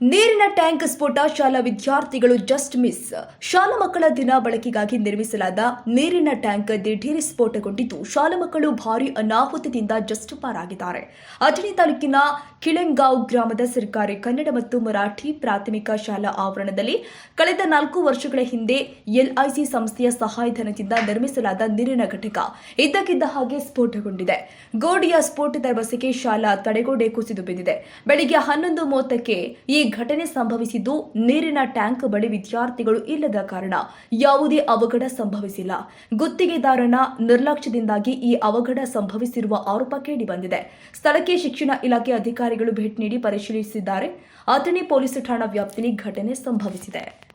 ನೀರಿನ ಟ್ಯಾಂಕ್ ಸ್ಫೋಟ, ಶಾಲಾ ವಿದ್ಯಾರ್ಥಿಗಳು ಜಸ್ಟ್ ಮಿಸ್ ಶಾಲಾ ಮಕ್ಕಳ ದಿನ ಬಳಕೆಗಾಗಿ ನಿರ್ಮಿಸಲಾದ ನೀರಿನ ಟ್ಯಾಂಕ್ ದಿಢೀರ್ ಸ್ಫೋಟಗೊಂಡಿದ್ದು, ಶಾಲಾ ಮಕ್ಕಳು ಭಾರಿ ಅನಾಹುತದಿಂದ ಜಸ್ಟ್ ಪಾರಾಗಿದ್ದಾರೆ. ಅಥಣಿ ತಾಲೂಕಿನ ಕಿಳೆಂಗಾವ್ ಗ್ರಾಮದ ಸರ್ಕಾರಿ ಕನ್ನಡ ಮತ್ತು ಮರಾಠಿ ಪ್ರಾಥಮಿಕ ಶಾಲಾ ಆವರಣದಲ್ಲಿ ಕಳೆದ ನಾಲ್ಕು ವರ್ಷಗಳ ಹಿಂದೆ ಎಲ್ಐಸಿ ಸಂಸ್ಥೆಯ ಸಹಾಯಧನದಿಂದ ನಿರ್ಮಿಸಲಾದ ನೀರಿನ ಘಟಕ ಇದ್ದಕ್ಕಿದ್ದ ಹಾಗೆ ಸ್ಫೋಟಗೊಂಡಿದೆ. ಗೋಡೆಯ ಸ್ಫೋಟದ ಬಸಿಗೆ ಶಾಲಾ ತಡೆಗೋಡೆ ಕುಸಿದು ಬಿದ್ದಿದೆ. ಬೆಳಿಗ್ಗೆ ಹನ್ನೊಂದು ಮೂವತ್ತಕ್ಕೆ ಈ ಘಟನೆ ಸಂಭವಿಸಿದ್ದು ನೀರಿನ ಟ್ಯಾಂಕ್ ಬಳಿ ವಿದ್ಯಾರ್ಥಿಗಳು ಇಲ್ಲದ ಕಾರಣ ಯಾವುದೇ ಅವಘಡ ಸಂಭವಿಸಿಲ್ಲ. ಗುತ್ತಿಗೆದಾರನ ನಿರ್ಲಕ್ಷ್ಯದಿಂದಾಗಿ ಈ ಅವಘಡ ಸಂಭವಿಸಿರುವ ಆರೋಪ ಕೇಳಿಬಂದಿದೆ. ಸ್ಥಳಕ್ಕೆ ಶಿಕ್ಷಣ ಇಲಾಖೆ ಅಧಿಕಾರಿಗಳು ಭೇಟಿ ನೀಡಿ ಪರಿಶೀಲಿಸಿದ್ದಾರೆ. ಅಥಣಿ ಪೊಲೀಸ್ ಠಾಣಾ ವ್ಯಾಪ್ತಿಯಲ್ಲಿ ಘಟನೆ ಸಂಭವಿಸಿದೆ.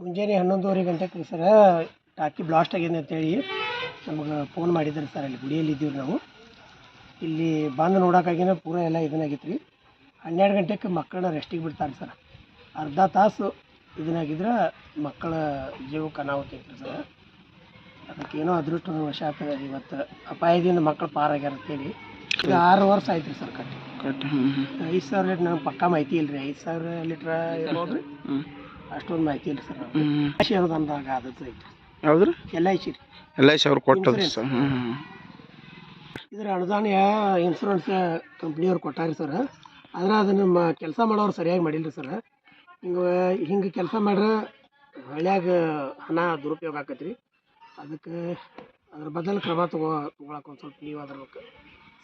ಮುಂಜಾನೆ ಹನ್ನೊಂದುವರೆ ಗಂಟೆಗೆ ರೀ ಸರ ಟಾಕಿ ಬ್ಲಾಸ್ಟ್ ಆಗಿದೆ ಅಂತೇಳಿ ನಮಗೆ ಫೋನ್ ಮಾಡಿದ್ರು ಸರ್ ಅಲ್ಲಿ ಗುಡಿಯಲ್ಲಿ ಇದ್ದೀವಿ ನಾವು. ಇಲ್ಲಿ ಬಂದು ನೋಡೋಕ್ಕಾಗಿನ ಪೂರ ಎಲ್ಲ ಇದನ್ನಾಗಿತ್ತು ರೀ ಹನ್ನೆರಡು ಗಂಟೆಗೆ ಮಕ್ಕಳನ್ನ ರೆಸ್ಟಿಗೆ ಬಿಡ್ತಾರೆ ಸರ್. ಅರ್ಧ ತಾಸು ಇದನ್ನಾಗಿದ್ರೆ ಮಕ್ಕಳ ಜೀವಕ್ಕೆ ಅನಾಹುತ ಐತ್ರಿ ಸರ್. ಅದಕ್ಕೆ ಏನೋ ಅದೃಷ್ಟ ವಶ ಆಗ್ತದೆ ಇವತ್ತು. ಅಪಾಯದಿಂದ ಮಕ್ಕಳು ಪಾರಾಗ್ಯಾರ ಅಂತೇಳಿ. ಈಗ ಆರು ವರ್ಷ ಆಯ್ತು ರೀ ಸರ್ ಕಟ್ಟಿ. ಕಟ್ ಐದು ಸಾವಿರ ಲೀಟ್ರ್ ನಮ್ಗೆ ಪಕ್ಕಾ ಮಾಹಿತಿ ಇಲ್ಲ ರೀ ಐದು ಸಾವಿರ ಲೀಟ್ರ್ ಇರ್ಬೋದು ರೀ ಅಷ್ಟೊಂದು ಮಾಹಿತಿ ಇಲ್ಲ ಸರ್ ಅನುದಾನದಾಗ ಆದದ್ದು ಐತಿ ಯಾವ್ದು ರೀ ಎಲ್ ಐ ಸಿ ರೀ. ಎಲ್ ಐ ಸಿ ಅವ್ರು Insurance. ಸರ್. ಹ್ಞೂ ಹ್ಞೂ ಇದ್ರ ಅನುದಾನ ಇನ್ಸೂರೆನ್ಸ್ ಕಂಪ್ನಿಯವ್ರು ಕೊಟ್ಟಾರಿ ಸರ್. ಆದ್ರೆ ಅದನ್ನು ಮ ಕೆಲಸ ಮಾಡೋರು ಸರಿಯಾಗಿ ಮಾಡಿಲ್ಲ ಸರ್. ಹಿಂಗ ಹಿಂಗೆ ಕೆಲಸ ಮಾಡ್ರೆ ಹಳ್ಳ್ಯಾಗ ಹಣ ದುರುಪಯೋಗ ಆಕೈತಿ ರೀ ಅದಕ್ಕೆ ಅದ್ರ ಬದಲು ಕ್ರಮ ತಗೋ ತೊಗೊಳಕ್ಕೆ ಒಂದು ಸ್ವಲ್ಪ ನೀವು ಅದ್ರ ಬಗ್ಗೆ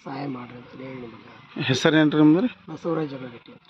ಸಹಾಯ ಮಾಡ್ರಿ ಅಂತೇಳಿ ನಿಮಗೆ. ಹೆಸರು ಏನು ರೀ ನಿಮ್ದು? ಬಸವರಾಜ್ ಜಗಳಗಟ್ಟಿ ಅಂತ.